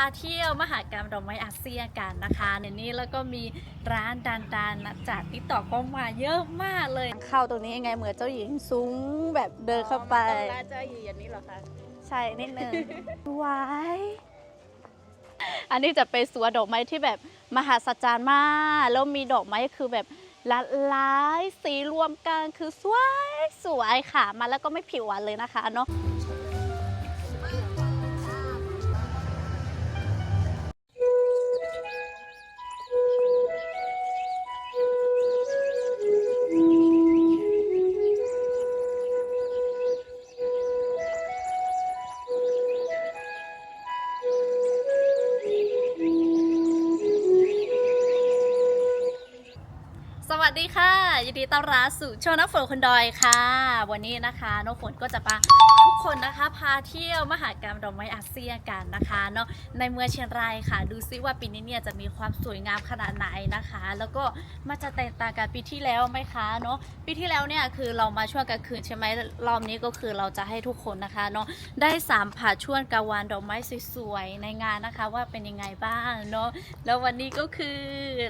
าเที่ยวมหากรรมดอกไม้อาเซียนกันนะคะในนี้แล้วก็มีร้านดันๆจากติ๊กต็อกก็มาเยอะมากเลย เข้าตรงนี้ยังไงเหมือนเจ้าหญิงสูงแบบเดินเข้าไปตอนราชาอยู่อย่างนี้เหรอคะใช่นิดนึงวายอันนี้จะเป็นสวนดอกไม้ที่แบบมหัศจรรย์มาก แล้วมีดอกไม้คือแบบหลากหลายสีรวมกันคือสวยสวยค่ะมาแล้วก็ไม่ผิวหวานเลยนะคะเนาะ ยินดีต้อนรับสู่ช่องน้ำฝนคนดอยค่ะ วันนี้นะคะน้องฝนก็จะพาทุกคนนะคะ พาเที่ยวมหากรรมดอกไม้อาเซียนกันนะคะเนาะในเมืองเชียงรายค่ะ ดูซิว่าปีนี้เนี่ยจะมีความสวยงามขนาดไหนนะคะ แล้วก็มันจะแตกต่างกับปีที่แล้วไหมคะเนาะปีที่แล้วเนี่ยคือเรามาช่วงกลางคืนใช่ไหมรอบนี้ก็คือเราจะให้ทุกคนนะคะเนาะได้สามผ่าช่วงกลางวันดอกไม้สวยๆในงานนะคะ ว่าเป็นยังไงบ้างเนาะแล้ววันนี้ก็คือ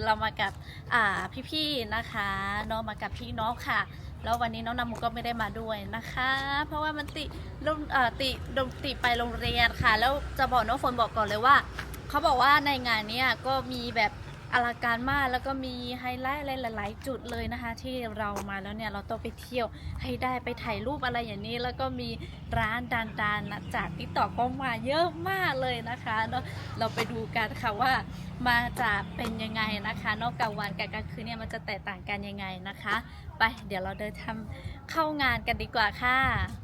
เรามากับอ่าพี่ๆนะคะเนาะมากับพี่น้องค่ะ แล้ววันนี้น้องนามุก็ไม่ได้มาด้วยนะคะ เพราะว่ามันติลงเอ่อติลงติไปโรงเรียนค่ะ แล้วจะบอกน้องฝนบอกก่อนเลยว่า เขาบอกว่าในงานเนี้ยก็มีแบบ อลังการมากแล้วก็มีไฮไลท์อะไรหลาย ๆ จุดเลยนะคะ ที่เรามาแล้วเนี่ยเราต้องไปเที่ยวให้ได้ไปถ่ายรูปอะไรอย่างนี้ แล้วก็มีร้านดันๆนะจากติ๊กต็อกก็มาเยอะมากเลยนะคะเนาะเราไปดูกันค่ะว่ามาจะเป็นยังไงนะคะนอกกลางวันกับกลางคืนเนี่ยมันจะแตกต่างกันยังไงนะคะ ไปเดี๋ยวเราเดินทำเข้างานกันดีกว่าค่ะ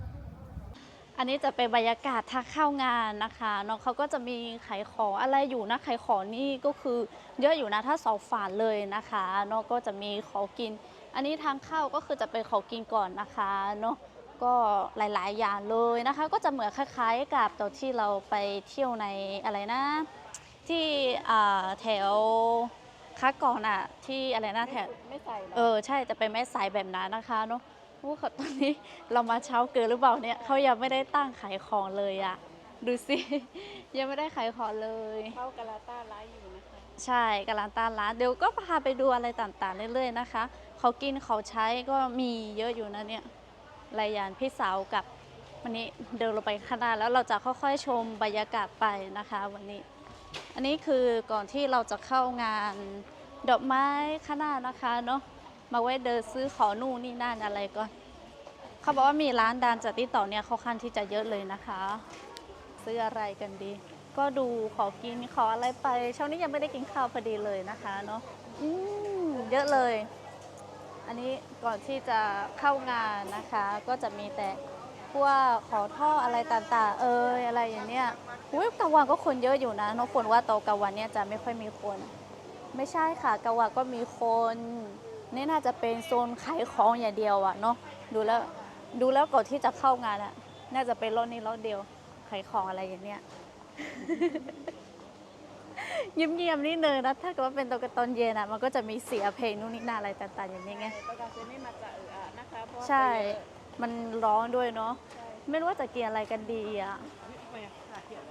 อันนี้จะเป็นบรรยากาศทางเข้างานนะคะน้องเขาก็จะมีขายของอะไรอยู่นะขายของนี่ก็คือเยอะอยู่นะถ้าสองฝานเลยนะคะเนาะก็จะมีของกิน อันนี้ทางเข้าก็คือจะเป็นของกินก่อนนะคะเนาะก็หลาย ๆ อย่างเลยนะคะ ก็จะเหมือนคล้าย ๆ กับตอนที่เราไปเที่ยวในอะไรนะ ที่อ่าแถวค้าก่อนอะที่อะไรนะแถวไม่ใส่หรอเออใช่จะเป็นแม่สายแบบนั้นนะคะเนาะ โอ้เขาตอนนี้เรามาเช้าเกินหรือเปล่าเนี่ยเขายังไม่ได้ตั้งขายของเลยอะดูสิ ยังไม่ได้ขายของเลย เข้ากาลาต้าไลฟ์อยู่นะคะ ใช่กำลังตามร้านเดี๋ยวก็พาไปดูอะไรต่างๆเรื่อยๆนะคะเขากินเขาใช้ก็มีเยอะอยู่นะเนี่ยรายยานพี่สาวกับวันนี้เดินลงไปข้างหน้าแล้วเราจะค่อยๆชมบรรยากาศไปนะคะ วันนี้ อันนี้คือก่อนที่เราจะเข้างานดอกไม้ข้างหน้านะคะเนาะ มาไว้เดินซื้อของนู่นนี่นั่นอะไรก่อนเขาบอกว่ามีร้านดานจัดที่ต่อเนี่ยเขาคันที่จะเยอะเลยนะคะ ซื้ออะไรกันดี ก็ดูขอกินขออะไรไปเช้านี้ยังไม่ได้กินข้าวพอดีเลยนะคะเนาะอืมเยอะเลย อันนี้ก่อนที่จะเข้างานนะคะ ก็จะมีแต่พวกขอท่ออะไรต่างๆ เอยอะไรอย่างเนี้ยอุ้ยกลางวันก็คนเยอะอยู่นะน้องฝนว่าโตะกลางวันเนี่ยจะไม่ค่อยมีคน ไม่ใช่ค่ะกลางวันก็มีคน นี่น่าจะเป็นโซนขายของอย่างเดียวอะเนาะดูแล้วดูแล้วก่อนที่จะเข้างานอะน่าจะเป็นรถนี้รถเดียวขายของอะไรอย่างเนี้ยเงียบๆนิดนึงนะถ้าเกิดว่าเป็นตอนตอนเย็นอะมันก็จะมีเสียเพลงนู่นนี่นั่นอะไรต่างๆอย่างนี้ไงประกาศนี่มาจากเอออะนะคะเพราะว่าใช่ไปเยอะมันร้อนด้วยเนาะใช่ไม่รู้ว่าจะกินอะไรกันดีอะไปอะค่ะเที่ยว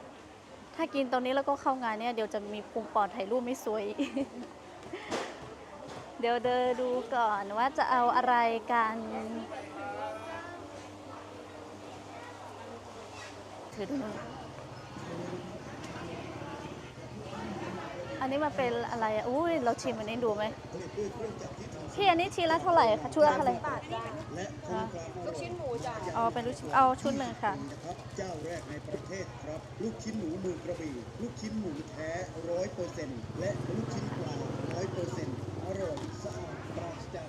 ถ้ากินตรงนี้แล้วก็เข้างานเนี่ยเดี๋ยวจะมีพุงปอดถ่ายรูปไม่สวยอีก เดี๋ยวเดินดูก่อนว่าจะเอาอะไรกัน ถือดูนู่นอันนี้มันเป็นอะไรอะอุ้ยเราชิมอันนี้ดูไหมที่อันนี้ชิ้นละเท่าไหร่คะชุดละเท่าไหร่บาทจ้าอะลูกชิ้นหมูจ้าเอาเป็นลูกชิ้นเอาชุดหนึ่งค่ะนะครับเจ้าแรกในประเทศครับ ลูกชิ้นหมูเมืองกระบี่ลูกชิ้นหมูแท้ร้อยเปอร์เซ็นต์และลูกชิ้นปลา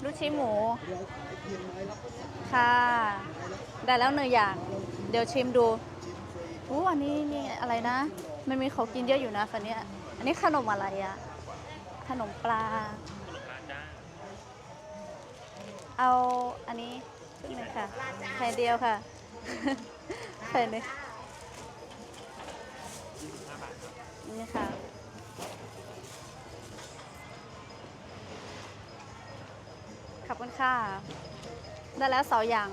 ลูกชิ้นหมู ค่ะ ได้แล้วหนึ่งอย่าง เดี๋ยวชิมดูอู้อันนี้นี่อะไรนะ มันมีของกินเยอะอยู่นะฟันเนี้ยอันนี้ขนมอะไรอะขนมปลา เอาอันนี้ชุดหนึ่งค่ะแผ่นเดียวค่ะแผ่นนี้นี่ค่ะ ขอบคุณค่ะ ได้แล้วสองอย่าง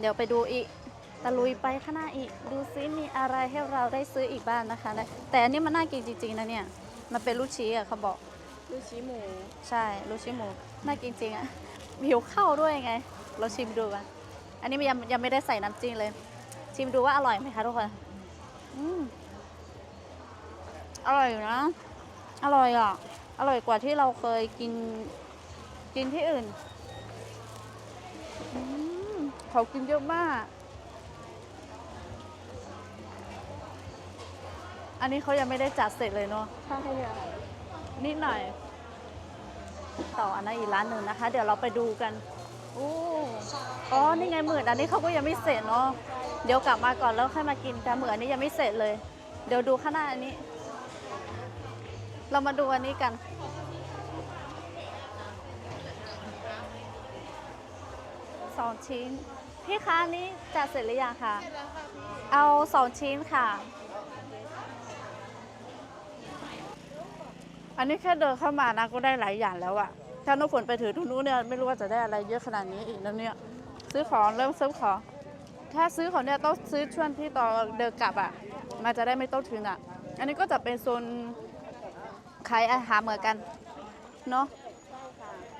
เดี๋ยวไปดูอีก ตะลุยไปข้างหน้าอีก ดูซิมีอะไรให้เราได้ซื้ออีกบ้างนะคะนะแต่อันนี้มันน่ากินจริงๆนะเนี่ย มันเป็นลูกชีสอะเขาบอก ลูกชิ้นหมู ใช่ ลูกชิ้นหมู น่ากินจริงอะหิวข้าวด้วยไง เราชิมดูกันอันนี้มันยังยังไม่ได้ใส่น้ำจิ้มเลย ชิมดูว่าอร่อยไหมคะทุกคน อืมอร่อยอยู่นะ อร่อยอะ อร่อยกว่าที่เราเคยกิน กินที่อื่นอืม เขากินเยอะมาก อันนี้เขายังไม่ได้จัดเสร็จเลยเนาะใช่ค่ะนิดหน่อย ต่ออันนั้นอีกร้านหนึ่งนะคะ เดี๋ยวเราไปดูกันโอ้อ๋อ นี่ไงหมื่นอันนี้เขาก็ยังไม่เสร็จเนาะ เดี๋ยวกลับมาก่อนแล้วค่อยมากินกันหมื่นอันนี้ยังไม่เสร็จเลย เดี๋ยวดูข้างหน้าอันนี้ เรามาดูอันนี้กัน สองชิ้น พี่คะอันนี้จัดเสร็จหรือยังคะแล้วค่ะพี่เอาสองชิ้นค่ะ อันนี้แค่เดินเข้ามานะก็ได้หลายอย่างแล้วอะถ้าน้องฝนไปถือทุนู้นเนี่ยไม่รู้ว่าจะได้อะไรเยอะขนาดนี้อีกนะเนี่ยซื้อของเริ่มซื้อของ ถ้าซื้อของเนี่ยต้องซื้อช่วงที่ตอนเดินกลับอะมันจะได้ไม่ต้องถึงอะอันนี้ก็จะเป็นโซนขายอาหารเหมือนกันเนาะ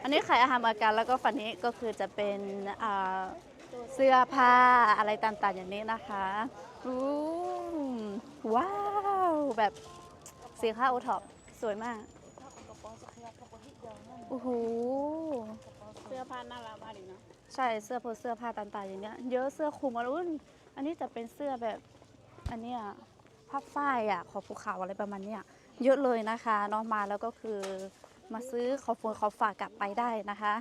อันนี้ขายอาหารเหมือนกันแล้วก็ฝั่งนี้ก็คือจะเป็นอ่าเสื้อผ้าอะไรต่างๆอย่างนี้นะคะอู้ว้าว แบบสีข้าวโอท็อปสวยมากโอ้โหเสื้อผ้าน่ารักมากเลยเนาะใช่เสื้อโพเสื้อผ้าต่างๆอย่างเนี้ยเยอะเสื้อคลุมอะไรอุ้ยอันนี้จะเป็นเสื้อแบบอันเนี้ยผ้าฝ้ายอะขอภูเขาอะไรประมาณเนี้ยเยอะเลยนะคะเน้องมาแล้วก็คือ มาซื้อขอฝนขอฝากกลับไปได้นะคะ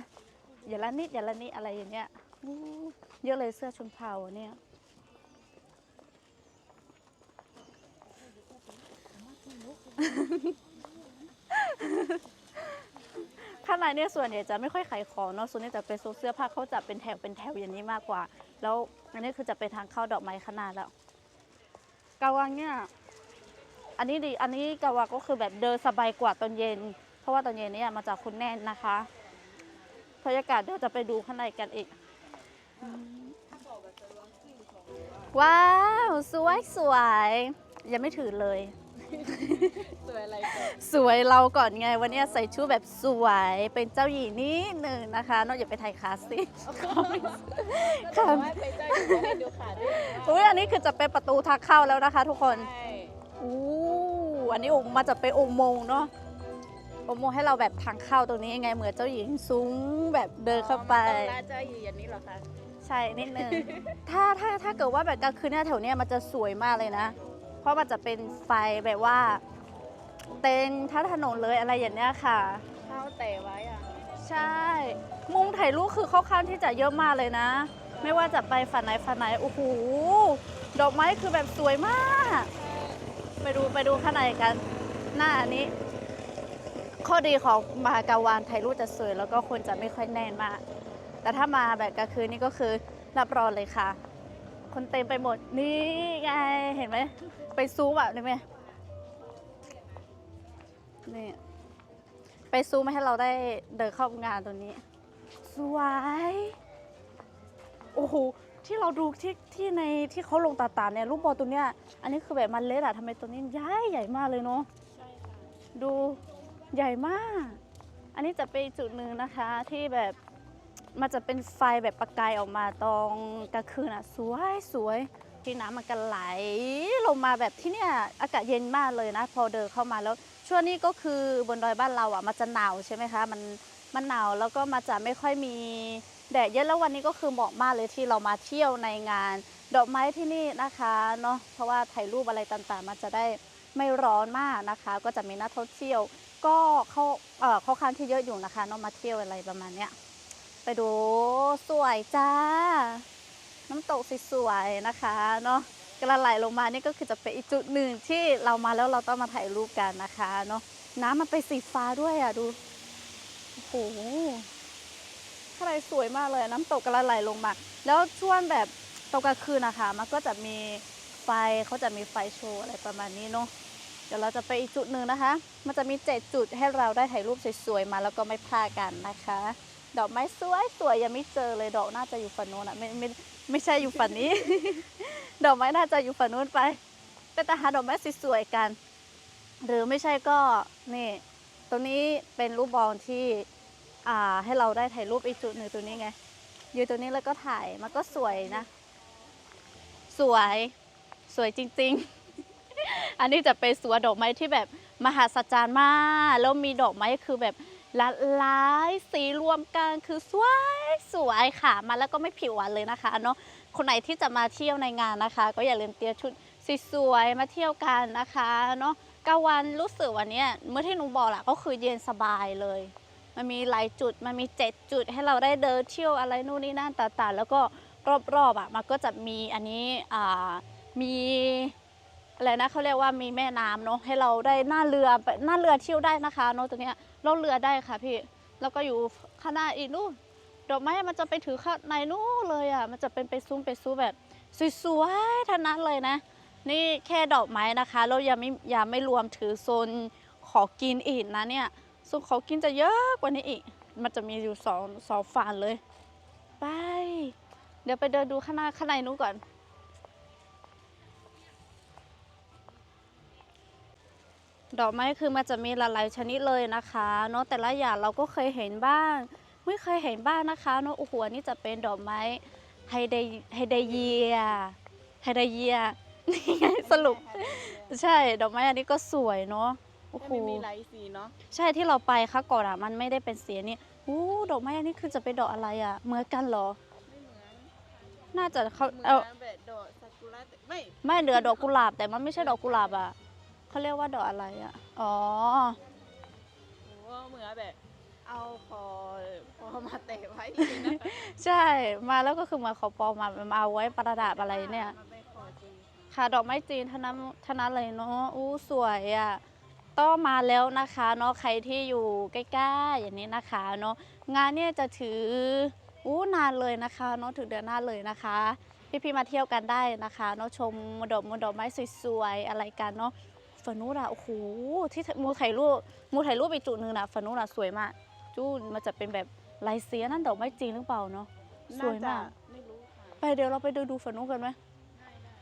อย่าละนิดอย่าละนิดอะไรอย่างเงี้ยเยอะเลยเสื้อชนเผ่าเนี่ยข้างในเนี่ยส่วนใหญ่จะไม่ค่อยขายของเนาะส่วนใหญ่จะเป็นโซนเสื้อผ้าเขาจะเป็นแถวเป็นแถวอย่างนี้มากกว่า แล้วอันนี้คือจะเป็นทางเข้าดอกไม้ขนาดแล้วกาวังเนี่ยอันนี้ดีอันนี้กาวาก็คือแบบเดินสบายกว่าตอนเย็น เพราะว่าตอนเย็นเนี่ยมาจากคุณแน่นนะคะบรรยากาศเดี๋ยวจะไปดูข้างในกันอีกอืมว้าว สวยสวยยังไม่ถือเลย สวยอะไรกันสวยเราก่อนไง วันนี้ใส่ชุดแบบสวยเป็นเจ้าหญิงนิดหนึ่งนะคะนอกจากไปถ่ายคลาสสิกก็บอกว่าไปเจ้าอยู่ก็ให้ดูขาด้วยว่าอุ้ยอันนี้คือจะเป็นประตูทางเข้าแล้วนะคะ ทุกคนใช่อู้อันนี้องค์มาจะเป็นองค์มงเนาะ องค์มงให้เราแบบทางเข้าตรงนี้ยังไงเหมือนเจ้าหญิงสูงแบบเดินเข้าไปตอนราเจ้าอยู่อย่างนี้เหรอคะใช่นิดนึง ถ้าถ้าถ้าเกิดว่าแบบกลางคืนเนี่ยแถวเนี้ยมันจะสวยมากเลยนะ เพราะมันจะเป็นไฟแบบว่า เต็นท่าถนนเลยอะไรอย่างเนี้ยค่ะข้าวแต่ไว้อะใช่ มุมถ่ายรูปคือค่อนข้างที่จะเยอะมากเลยนะ ไม่ว่าจะไปฝันไหนฝันไหนโอ้โหดอกไม้คือแบบสวยมาก ไปดูไปดูข้างในกัน หน้าอันนี้ ข้อดีของมหากาวานถ่ายรูปจะสวย แล้วก็คนจะไม่ค่อยแน่นมาก แต่ถ้ามาแบบกลางคืนนี่ก็คือรับรองเลยค่ะ คนเต็มไปหมดนี่ไงเห็นไหมไปซูมอะได้ไหมนี่ไปซูมให้เราได้เดินเข้างานตัวนี้ สวยโอ้โหที่เราดูที่ที่ในที่เขาลงตาตาเนี่ยลูกบอลตัวเนี้ยอันนี้คือแบบมันเล็กอะทำไมตัวนี้ใหญ่ใหญ่มากเลยเนาะใช่ค่ะดู ใหญ่มาก อันนี้จะเป็นจุดหนึ่งนะคะที่แบบมันจะเป็นไฟแบบประกายออกมาตอนกลางคืนอะ สวยสวยที่น้ำมันก็ไหลลงมาแบบที่เนี่ยอากาศเย็นมากเลยนะ พอเดินเข้ามาแล้วช่วงนี้ก็คือบนดอยบ้านเราอะมันจะหนาวใช่ไหมคะ มันมันหนาวแล้วก็มันจะไม่ค่อยมีแดดเยอะแล้ววันนี้ก็คือเหมาะมากเลยที่เรามาเที่ยวในงาน ดอกไม้ที่นี่นะคะเนาะเพราะว่าถ่ายรูปอะไรต่างๆ มันจะได้ ไม่ร้อนมากนะคะ ก็จะมีนักท่องเที่ยว ก็เขาเอ่อเขาค้างที่เยอะอยู่นะคะน้องมาเที่ยวอะไรประมาณเนี้ยไปดูสวยจ้า น้ำตกสวยๆนะคะเนาะกระไหลลงมานี่ก็คือจะเป็นอีกจุดหนึ่งที่เรามาแล้วเราต้องมาถ่ายรูปกันนะคะเนาะน้ำมันเป็นสีฟ้าด้วยอะดูโอ้โหข้างในสวยมากเลยน้ำตกกระไหลลงมาแล้วช่วงแบบตอนกลางคืนนะคะ มันก็จะมีไฟเขาจะมีไฟโชว์อะไรประมาณนี้เนาะ ดี๋ยวเราจะไปอีกจุดหนึ่งนะคะ มันจะมีเจ็ดจุดให้เราได้ถ่ายรูปสวยๆมาแล้วก็ไม่พลาดกันนะคะ ดอกไม้สวยสวยยังไม่เจอเลยดอกน่าจะอยู่ฝั่งโน้นอะไม่ไม่ไม่ใช่อยู่ฝั่งนี้ ดอกไม้น่าจะอยู่ฝั่งโน้นไปไปแต่หาดอกไม้สวยๆกัน หรือไม่ใช่ก็นี่ตรงนี้เป็นรูปบอลที่อ่าให้เราได้ถ่ายรูปอีกจุดหนึ่งตัวนี้ไงอยู่ตัวนี้แล้วก็ถ่ายมันก็สวยนะ สวยสวยจริง ๆ อันนี้จะเป็นสวนดอกไม้ที่แบบมหัศจรรย์มาก แล้วมีดอกไม้คือแบบหลากหลายสีรวมกันคือสวยสวยค่ะมาแล้วก็ไม่ผิวหวานเลยนะคะเนาะคนไหนที่จะมาเที่ยวในงานนะคะ ก็อย่าลืมเตรียมชุดสวยๆมาเที่ยวกันนะคะเนาะกลางวันรู้สึกวันนี้เมื่อที่หนูบอกแหละก็คือเย็นสบายเลย มันมีหลายจุดมันมีเจ็ดจุดให้เราได้เดินเที่ยวอะไรนู่นนี่นั่นต่างๆ แล้วก็รอบๆอะมันก็จะมีอันนี้อ่ามี อะไรนะเขาเรียกว่ามีแม่น้ำเนาะให้เราได้หน้าเรือไปหน้าเรือเที่ยวได้นะคะเนาะตรงเนี้ยล่องเรือได้ค่ะพี่แล้วก็อยู่ข้างหน้าอีกนู่นดอกไม้มันจะไปถือข้างในนู่นเลยอะมันจะเป็นไปซุ้มไปซุ้มแบบสวยๆทั้งนั้นเลยนะ นี่แค่ดอกไม้นะคะแล้วยังไม่ยังไม่รวมถือโซนขอกินอีกนะเนี่ยส่วนขอกินจะเยอะกว่านี้อีก มันจะมีอยู่สองสองฝั่งเลย ไป เดี๋ยวไปเดินดูข้างหน้าข้างในนู้นก่อน ดอกไม้คือมันจะมีหลายๆชนิดเลยนะคะเนาะแต่ละอย่างเราก็เคยเห็นบ้าง ไม่เคยเห็นบ้างนะคะเนาะโอ้โหอันนี่จะเป็นดอกไม้ไฮเดไฮเดเยียไฮเดเยียนี่ไงสรุป ใช่ดอกไม้อันนี้ก็สวยเนาะโอ้โหมันมีหลายสีเนาะใช่ที่เราไปค่ะก่อนอะมันไม่ได้เป็นสีนี้อู้ดอกไม้อันนี้คือจะเป็นดอกอะไรอะเหมือนกันเหรอไม่เหมือนน่าจะเขาเหมืเอาอนแบบดอกซากุระแต่ไม่ไม่เหลือดอกกุหลาบแต่มันไม่ใช่ดอกกุหลาบอะ เขาเรียกว่าดอกอะไรอะ อ๋อโหเหมือนแบบ เอาพอพอมาเตะไว้อย่างนี้นะคะใช่มาแล้วก็คือมาขอปอมามาเอาไว้ประดับอะไรเนี่ย มันเป็นขอจริงค่ะดอกไม้จีนเท่านั้นเท่านั้นเลยเนาะอู้สวยอะต้องมาแล้วนะคะเนาะใครที่อยู่ใกล้ๆอย่างนี้นะคะเนาะงานเนี่ยจะถืออู้นานเลยนะคะเนาะถึงเดือนหน้าเลยนะคะ พี่ๆมาเที่ยวกันได้นะคะเนาะชมดอกมดอกไม้สวยๆอะไรกันเนาะ ฝนุระโอ้โหที่มูถ่ายรูปมูถ่ายรูปอีกจุดหนึ่งนะฝนุระสวยมากจูนมันจะเป็นแบบลายเสียนั่นดอกไม้จีนหรือเปล่าเนาะสวยมากน่จะไม่รู้ค่ะไปเดี๋ยวเราไปดูดูฝนุกันไหมได้ได้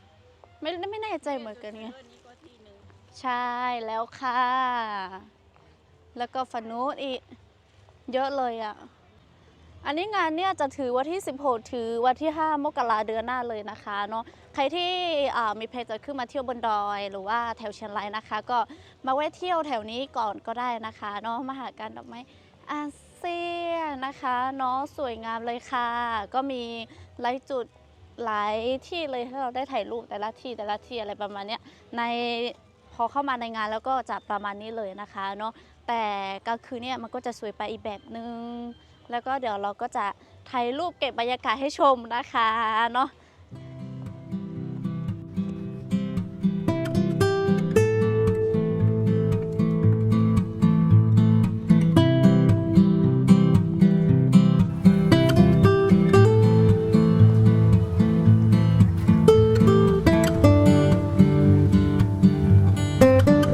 ไม่ไม่แน่ใจเหมือนกันไงเออนี่ก็ที่หนึ่งใช่แล้วค่ะ แล้วก็ฝนูดอีก เยอะเลยอะ อันนี้งานเนี่ยจะถือวันที่ 16 ถือวันที่ 5 มกราเดือนหน้าเลยนะคะเนาะใครที่มีเพจจะขึ้นมาเที่ยวบนดอย หรือว่าแถวเชียงรายนะคะ ก็มาแวะเที่ยวแถวนี้ก่อนก็ได้นะคะเนาะมหาการดอกไม้อาเซียนนะคะเนาะสวยงามเลยค่ะ ก็มีหลายจุดหลายที่เลยให้เราได้ถ่ายรูปแต่ละที่แต่ละที่อะไรประมาณเนี้ยในพอเข้ามาในงานแล้วก็จะประมาณนี้เลยนะคะเนาะแต่กลางคืนเนี่ยมันก็จะสวยไปอีกแบบนึง แล้วก็เดี๋ยวเราก็จะถ่ายรูปเก็บบรรยากาศให้ชมนะคะเนาะ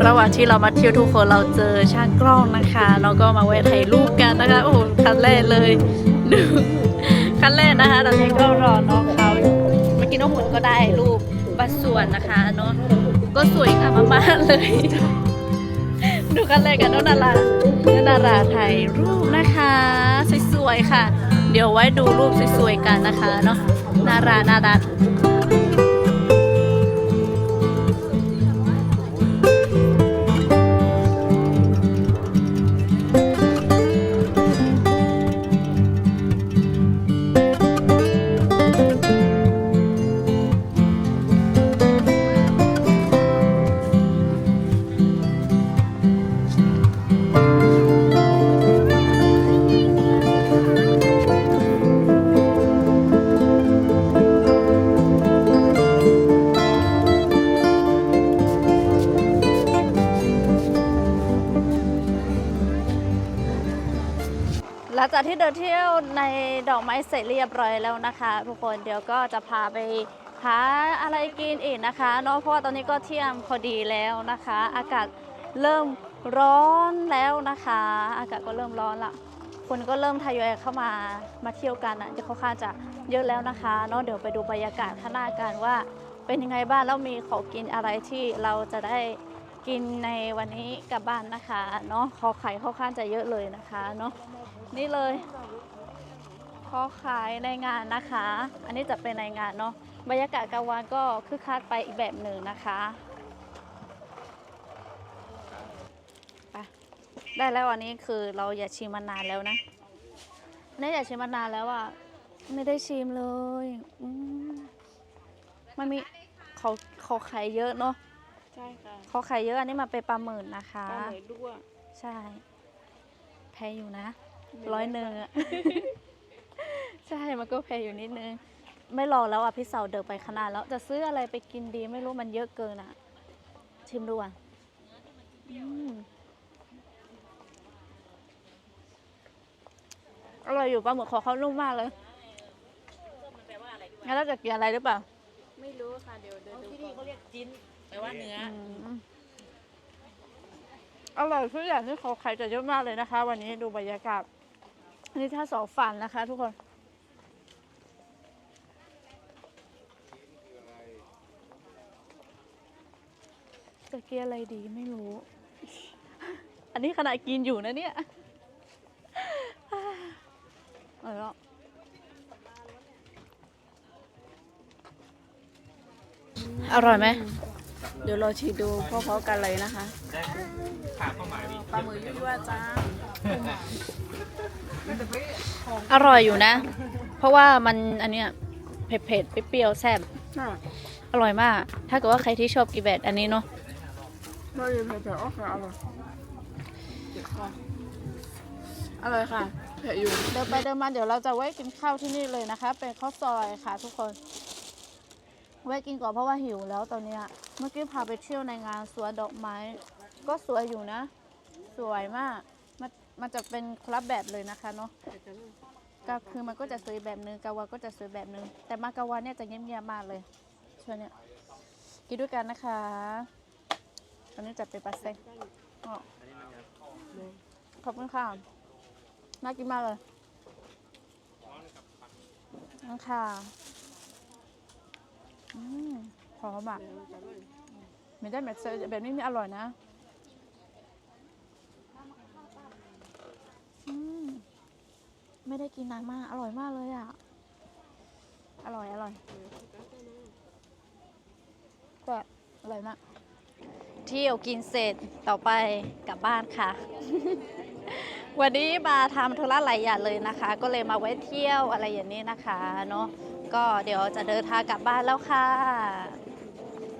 ระหว่างที่เรามาเที่ยวทุกคนเราเจอช่างกล้องนะคะ เราก็มาแวะถ่ายรูปกันนะคะโอ้โห คันแรกเลยดูคันแรกนะคะ ตอนนี้ก็รอน้องเขาเมื่อกี้น้องหุ่นก็ได้รูปบางส่วนนะคะเนาะก็สวยงามมากๆเลย ดูคันแรกกันน้องนาราน้องนาราถ่ายรูปนะคะสวยๆค่ะ เดี๋ยวไว้ดูรูปสวยๆกันนะคะเนาะนารานารัก หลังจากที่เดินเที่ยวในดอกไม้เสร็จเรียบร้อยแล้วนะคะ ทุกคนเดี๋ยวก็จะพาไปหาอะไรกินอีกนะคะเนาะเพราะว่าตอนนี้ก็เที่ยงพอดีแล้วนะคะ อากาศเริ่มร้อนแล้วนะคะ อากาศก็เริ่มร้อนละคนก็เริ่มทยอยเข้ามามาเที่ยวกันอะจะค่อนข้างจะเยอะแล้วนะคะเนาะเดี๋ยวไปดูบรรยากาศข้างหน้ากันว่า เป็นยังไงบ้างแล้วมีของกินอะไรที่เราจะได้กินในวันนี้กลับบ้านนะคะเนาะขอไข่ค่อนข้างจะเยอะเลยนะคะเนาะ นี่เลยขอขายในงานนะคะ อันนี้จะเป็นในงานเนาะบรรยากาศกลางวันก็คึกคักไปอีกแบบหนึ่งนะคะไปได้แล้วอันนี้คือเราอยากชิมมานานแล้วนะเนี่ยอยากชิมมานานแล้วอะไม่ได้ชิมเลยอืมมันมีเขาเขาขายเยอะเนาะใช่ค่ะเขาขายเยอะอันนี้มาเป็นปลาหมื่นนะคะปลาหมึกด้วยใช่ แพงอยู่นะ ร้อยหนึ่งอะใช่มันก็แพงอยู่นิดนึง ไม่รอแล้วอะพี่เสาวเดินไปขางหนาดแล้วจะซื้ออะไรไปกินดีไม่รู้มันเยอะเกินอะ ชิมดูอะอืมอร่อยอยู่ปลาหมึกขอเขานุ่มมากเลยงั้นเราจะกินอะไรหรือเปล่า ไม่รู้ค่ะเดี๋ยวเดินดูก่อนแปลว่าเนื้ออืมอร่อยทุกอย่างที่เขาขายจะเยอะมากเลยนะคะ วันนี้ดูบรรยากาศ อันนี้ถ้าสองฝันนะคะทุกคน จะกินอะไรดีไม่รู้ อันนี้ขณะกินอยู่นะเนี่ยเอออร่อยไหม เดี๋ยวเราชิมดูพร้อมๆกันเลยนะคะปลาหมึกยั่วๆจ้า อร่อยอยู่นะ เพราะว่ามันอันเนี้ยเผ็ดๆเปรี้ยวๆแซ่บอร่อยมาก ถ้าเกิดว่าใครที่ชอบกินแบบอันนี้เนาะไม่ได้เผ็ดๆโอเคอร่อยอร่อยค่ะเผ็ดอยู่เดินไปเดินมาเดี๋ยวเราจะแวะกินข้าวที่นี่เลยนะคะ เป็นข้าวซอยค่ะทุกคนแวะกินก่อนเพราะว่าหิวแล้วตอนเนี้ยเมื่อกี้พาไปเที่ยวในงานสวนดอกไม้ ก็สวยอยู่นะ สวยมาก มันจะเป็นคลับแบบเลยนะคะเนาะก็คือมันก็จะสวยแบบนึงกาวาก็จะสวยแบบนึง แต่มากาวาเนี่ยจะเงียบๆมากเลยช่วงเนี้ยกินด้วยกันนะคะอันนี้จะเป็นปลาเซ็กอ๋อขอบคุณค่ะน่ากินมากเลยนั่นค่ะอืมหอมอะไม่ได้แบบแบบนี้นี่อร่อยนะอืม ไม่ได้กินนานมาก อร่อยมากเลยอะ อร่อย อร่อยก็อร่อยมาก เที่ยวกินเสร็จต่อไปกลับบ้านค่ะ วันนี้มาทำธุระหลายอย่างเลยนะคะ ก็เลยมาแวะเที่ยวอะไรอย่างนี้นะคะเนาะ ก็เดี๋ยวจะเดินทางกลับบ้านแล้วค่ะ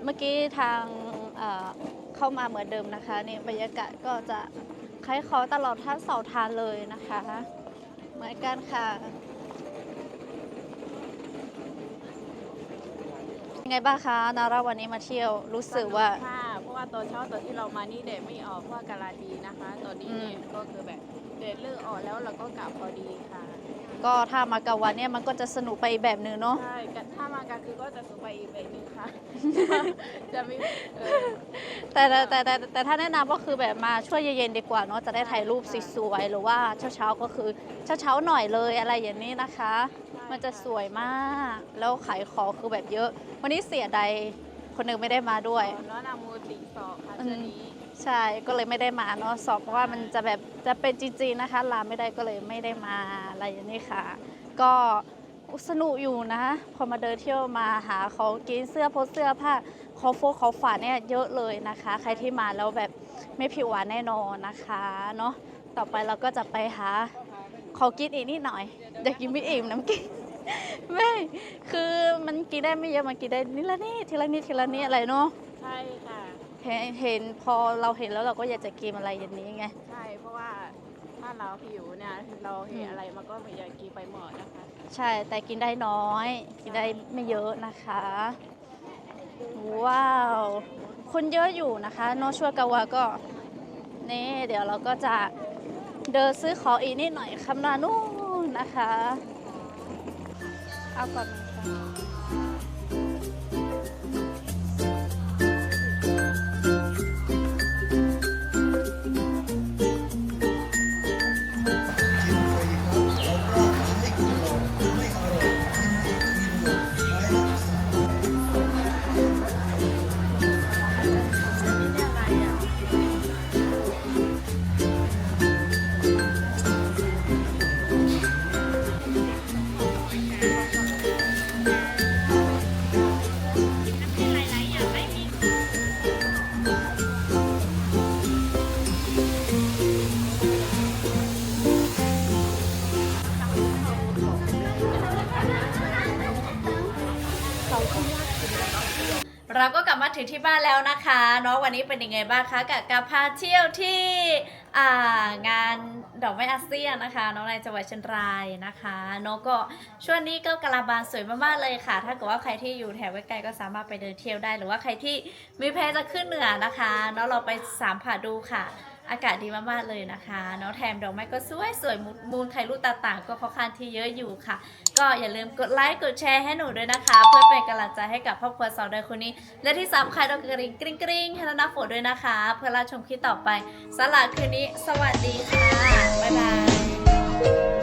เมื่อกี้ทางเอ่อเข้ามาเหมือนเดิมนะคะนี่บรรยากาศก็จะคล้ายเขาตลอดทั้งเสาทานเลยนะคะ เหมือนกันค่ะยังไงบ้างคะนาราวันนี้มาเที่ยวรู้สึกว่า ค่ะเพราะว่าตอนเช้าตอนที่เรามานี่แดดไม่ออกเพราะว่ากาลาดีนะคะ ตอนนี้เนี่ยก็คือแบบแดดเลิกออกแล้วเราก็กลับพอดีค่ะ ก็ถ้ามากลางวันเนี่ยมันก็จะสนุกไปอีกแบบหนึ่งเนาะ ใช่กันถ้ามากลางคืนก็จะสูงไปอีกแบบนึงค่ะ จะไม่เออ แต่แต่แต่แต่แต่ถ้าแนะนำก็คือแบบมาช่วยเย็นๆดีกว่าเนาะจะได้ถ่ายรูปสวยๆหรือว่าเช้าๆก็คือเช้าๆหน่อยเลยอะไรอย่างนี้นะคะ มันจะสวยมาก แล้วขายของคือแบบเยอะ วันนี้เสียดายคนหนึ่งไม่ได้มาด้วยน้องนามูติสอบค่ะอืมเชือนี้ ใช่ก็เลยไม่ได้มาเนาะสอบเพราะว่ามันจะแบบจะเป็นจริงๆนะคะลาไม่ได้ก็เลยไม่ได้มาอะไรอย่างนี้ค่ะ ก็สนุกอยู่นะพอมาเดินเที่ยวมาหาของกินเสื้อโพสเสื้อผ้าคอโฟกเขาฝาเนี่ยเยอะเลยนะคะ ใครที่มาแล้วแบบไม่ผิวหวานแน่นอนนะคะเนาะต่อไปเราก็จะไปหาของกินอีกนิดหน่อยอยากกินไม่อิ่มน้ำกินไม่คือมันกินได้ไม่เยอะมันกินได้นิดละนิดทีละนิดทีละนิดอะไรเนาะใช่ค่ะ เห็นเห็นพอเราเห็นแล้วเราก็อยากจะกินอะไรอย่างนี้ไง ใช่ เพราะว่าถ้าเราหิวเนี่ยเราเห็นอืมอะไรมันก็ไม่อยากกินไปหมดนะคะ ใช่แต่กินได้น้อย กินได้ไม่เยอะนะคะ ว้าว คนเยอะอยู่นะคะโนชัวกาวาก็ นี่ เดี๋ยวเราก็จะเดินซื้อของอีกนิดหน่อยคำนานู่นนะคะ เอาก่อนนะคะ ถึงที่บ้านแล้วนะคะเนาะวันนี้เป็นยังไงบ้างคะกับการพาเที่ยวที่งานดอกไม้อาเซียนนะคะเน้องในจังหวัดเชียงรายนะคะเนาะก็ช่วงนี้ก็กะลาบานสวยมากๆเลยค่ะ ถ้าเกิดว่าใครที่อยู่แถวใกล้ๆก็สามารถไปเดินเที่ยวได้ หรือว่าใครที่มีแพลนจะขึ้นเหนือนะคะเนาะเราไปสามผาดูค่ะ อากาศดีมากๆเลยนะคะเนาะแถมดอกไม้ก็สวยสวยมูลไทยรูปต่างๆ ก็ค่อนข้างที่เยอะอยู่ค่ะ ก็อย่าลืมกดไลค์กดแชร์ให้หนูด้วยนะคะ เพื่อเป็นกำลังใจให้กับครอบครัวสาวดือนคนนี้ และที่สำคัญต้องกริ๊งกริ๊งกริ๊งให้น้าฝนด้วยนะคะ เพื่อรับชมคลิปต่อไปสำหรับคืนนี้ สวัสดีค่ะบ๊ายบาย